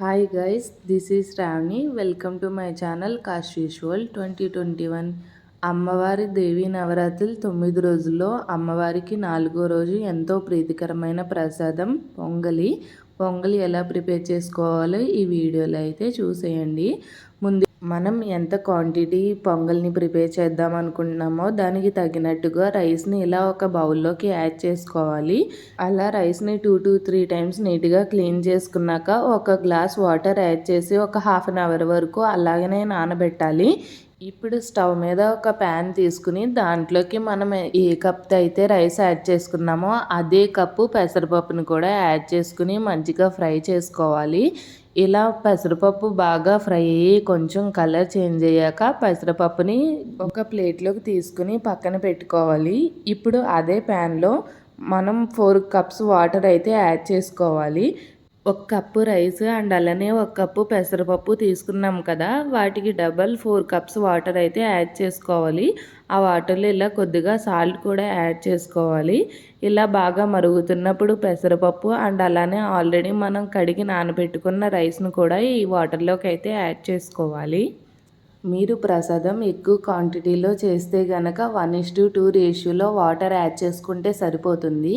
Hi guys this is Sravani welcome to my channel cost usual twenty twenty one అమ్మవారి దేవి నవరాత్రులు తొమ్మిది రోజుల్లో అమ్మవారికి నాలుగో రోజు ఎంతో ప్రీతికరమైన ప్రసాదం పొంగలి. పొంగలి ఎలా ప్రిపేర్ చేసుకోవాలో ఈ వీడియోలో అయితే చూసేయండి. ముందు మనం ఎంత క్వాంటిటీ పొంగల్ని ప్రిపేర్ చేద్దాం అనుకుంటున్నామో దానికి తగినట్టుగా రైస్ని ఇలా ఒక బౌల్లోకి యాడ్ చేసుకోవాలి. అలా రైస్ని టూ టు త్రీ టైమ్స్ నీట్గా క్లీన్ చేసుకున్నాక ఒక గ్లాస్ వాటర్ యాడ్ చేసి ఒక హాఫ్ అన్ అవర్ వరకు అలాగనే నానబెట్టాలి. ఇప్పుడు స్టవ్ మీద ఒక ప్యాన్ తీసుకుని దాంట్లోకి మనం ఏ కప్తో అయితే రైస్ యాడ్ చేసుకున్నామో అదే కప్పు పెసరపప్పుని కూడా యాడ్ చేసుకుని మంచిగా ఫ్రై చేసుకోవాలి. ఇలా పెసరపప్పు బాగా ఫ్రై అయ్యి కొంచెం కలర్ చేంజ్ అయ్యాక పెసరపప్పుని ఒక ప్లేట్లోకి తీసుకుని పక్కన పెట్టుకోవాలి. ఇప్పుడు అదే ప్యాన్లో మనం ఫోర్ కప్స్ వాటర్ అయితే యాడ్ చేసుకోవాలి. ఒక కప్పు రైస్ అండ్ అలానే ఒక కప్పు పెసరపప్పు తీసుకున్నాం కదా. వాటికి డబల్ ఫోర్ కప్స్ వాటర్ అయితే యాడ్ చేసుకోవాలి. ఆ వాటర్లో ఇలా కొద్దిగా సాల్ట్ కూడా యాడ్ చేసుకోవాలి. ఇలా బాగా మరుగుతున్నప్పుడు పెసరపప్పు అండ్ అలానే ఆల్రెడీ మనం కడిగి నానబెట్టుకున్న రైస్ను కూడా ఈ వాటర్లోకి అయితే యాడ్ చేసుకోవాలి. మీరు ప్రసాదం ఎక్కువ క్వాంటిటీలో చేస్తే కనుక వన్ ఇస్ టు టూ రేషియోలో వాటర్ యాడ్ చేసుకుంటే సరిపోతుంది.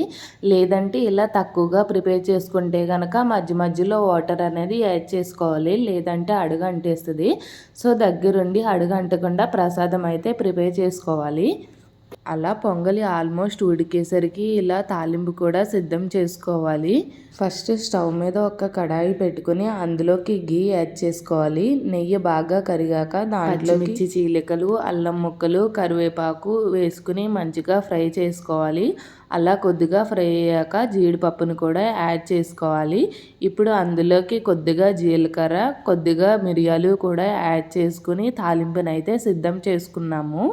లేదంటే ఇలా తక్కువగా ప్రిపేర్ చేసుకుంటే కనుక మధ్య మధ్యలో వాటర్ అనేది యాడ్ చేసుకోవాలి. లేదంటే అడుగు అంటేస్తుంది. సో దగ్గరుండి అడుగు అంటకుండా ప్రసాదం అయితే ప్రిపేర్ చేసుకోవాలి. అలా పొంగలి ఆల్మోస్ట్ ఉడికేసరికి ఇలా తాలింపు కూడా సిద్ధం చేసుకోవాలి. ఫస్ట్ స్టవ్ మీద ఒక కడాయి పెట్టుకుని అందులోకి గీ యాడ్ చేసుకోవాలి. నెయ్యి బాగా కరిగాక దాంట్లో మిర్చి చీలికలు అల్లం ముక్కలు కరివేపాకు వేసుకుని మంచిగా ఫ్రై చేసుకోవాలి. అలా కొద్దిగా ఫ్రై అయ్యాక జీడిపప్పును కూడా యాడ్ చేసుకోవాలి. ఇప్పుడు అందులోకి కొద్దిగా జీలకర్ర కొద్దిగా మిరియాలు కూడా యాడ్ చేసుకుని తాలింపునైతే సిద్ధం చేసుకున్నాము.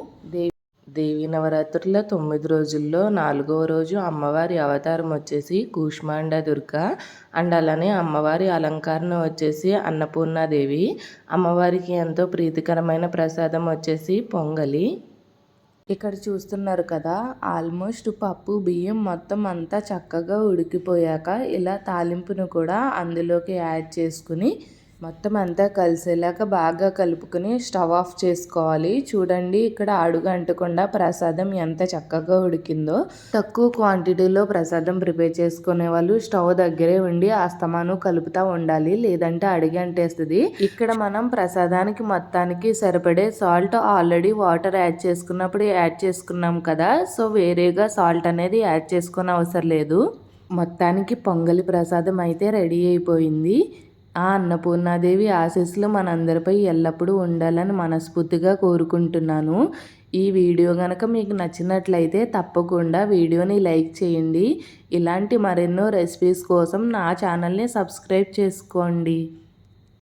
దేవి నవరాత్రుల తొమ్మిది రోజుల్లో నాలుగవ రోజు అమ్మవారి అవతారం వచ్చేసి కూష్మాండ దుర్గ. అండ్ అలానే అమ్మవారి అలంకరణ వచ్చేసి అన్నపూర్ణాదేవి. అమ్మవారికి ఎంతో ప్రీతికరమైన ప్రసాదం వచ్చేసి పొంగలి. ఇక్కడ చూస్తున్నారు కదా ఆల్మోస్ట్ పప్పు బియ్యం మొత్తం అంతా చక్కగా ఉడికిపోయాక ఇలా తాలింపును కూడా అందులోకి యాడ్ చేసుకుని మొత్తం అంతా కలిసేలాగా బాగా కలుపుకొని స్టవ్ ఆఫ్ చేసుకోవాలి. చూడండి ఇక్కడ అడుగు అంటకుండా ప్రసాదం ఎంత చక్కగా ఉడికిందో. తక్కువ క్వాంటిటీలో ప్రసాదం ప్రిపేర్ చేసుకునే వాళ్ళు స్టవ్ దగ్గరే ఉండి ఆస్తమాను కలుపుతూ ఉండాలి లేదంటే అడిగి అంటేస్తుంది. ఇక్కడ మనం ప్రసాదానికి మొత్తానికి సరిపడే సాల్ట్ ఆల్రెడీ వాటర్ యాడ్ చేసుకున్నప్పుడు యాడ్ చేసుకున్నాం కదా సో వేరేగా సాల్ట్ అనేది యాడ్ చేసుకునే అవసరం లేదు. మొత్తానికి పొంగలి ప్రసాదం అయితే రెడీ అయిపోయింది. ఆ అన్నపూర్ణాదేవి ఆశీస్సులు మనందరిపై ఎల్లప్పుడూ ఉండాలని మనస్ఫూర్తిగా కోరుకుంటున్నాను. ఈ వీడియో కనుక మీకు నచ్చినట్లయితే తప్పకుండా వీడియోని లైక్ చేయండి. ఇలాంటి మరెన్నో రెసిపీస్ కోసం నా ఛానల్ని సబ్స్క్రైబ్ చేసుకోండి.